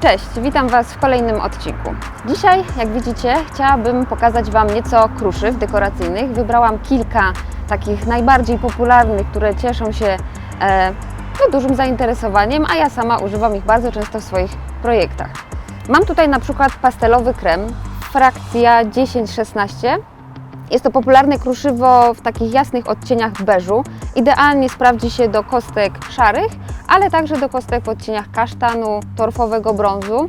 Cześć, witam Was w kolejnym odcinku. Dzisiaj, jak widzicie, chciałabym pokazać Wam nieco kruszyw dekoracyjnych. Wybrałam kilka takich najbardziej popularnych, które cieszą się e, no, dużym zainteresowaniem, a ja sama używam ich bardzo często w swoich projektach. Mam tutaj na przykład pastelowy krem, frakcja 10-16. Jest to popularne kruszywo w takich jasnych odcieniach beżu. Idealnie sprawdzi się do kostek szarych, ale także do kostek w odcieniach kasztanu, torfowego brązu.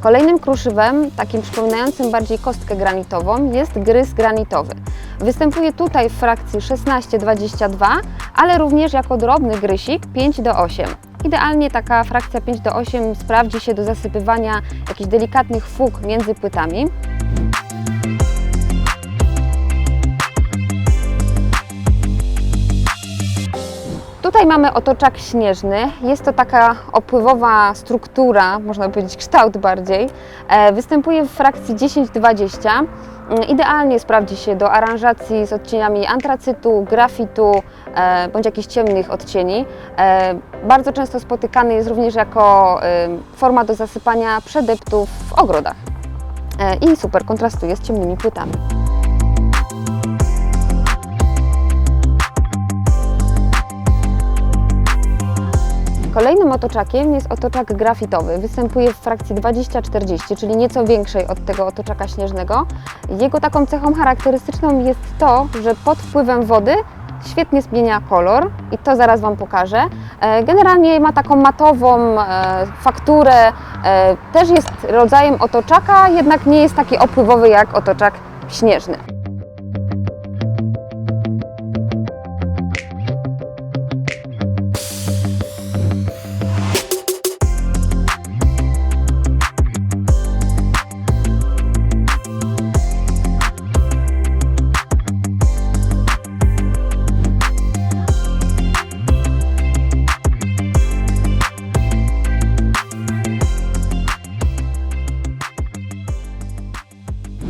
Kolejnym kruszywem, takim przypominającym bardziej kostkę granitową, jest gryz granitowy. Występuje tutaj w frakcji 16-22, ale również jako drobny grysik 5 do 8. Idealnie taka frakcja 5 do 8 sprawdzi się do zasypywania jakichś delikatnych fug między płytami. Tutaj mamy otoczak śnieżny. Jest to taka opływowa struktura, można powiedzieć kształt bardziej. E, Występuje w frakcji 10-20. Mm, Idealnie sprawdzi się do aranżacji z odcieniami antracytu, grafitu e, bądź jakichś ciemnych odcieni. E, Bardzo często spotykany jest również jako forma do zasypania przedeptów w ogrodach. I super kontrastuje z ciemnymi płytami. Kolejnym otoczakiem jest otoczak grafitowy. Występuje w frakcji 20-40, czyli nieco większej od tego otoczaka śnieżnego. Jego taką cechą charakterystyczną jest to, że pod wpływem wody świetnie zmienia kolor i to zaraz Wam pokażę. E, Generalnie ma taką matową e, fakturę, e, też jest rodzajem otoczaka, jednak nie jest taki opływowy jak otoczak śnieżny.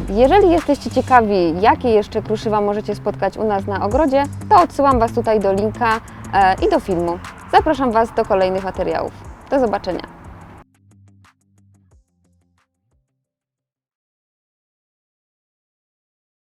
Jeżeli jesteście ciekawi, jakie jeszcze kruszywa możecie spotkać u nas na ogrodzie, to odsyłam Was tutaj do linka e, i do filmu. Zapraszam Was do kolejnych materiałów. Do zobaczenia.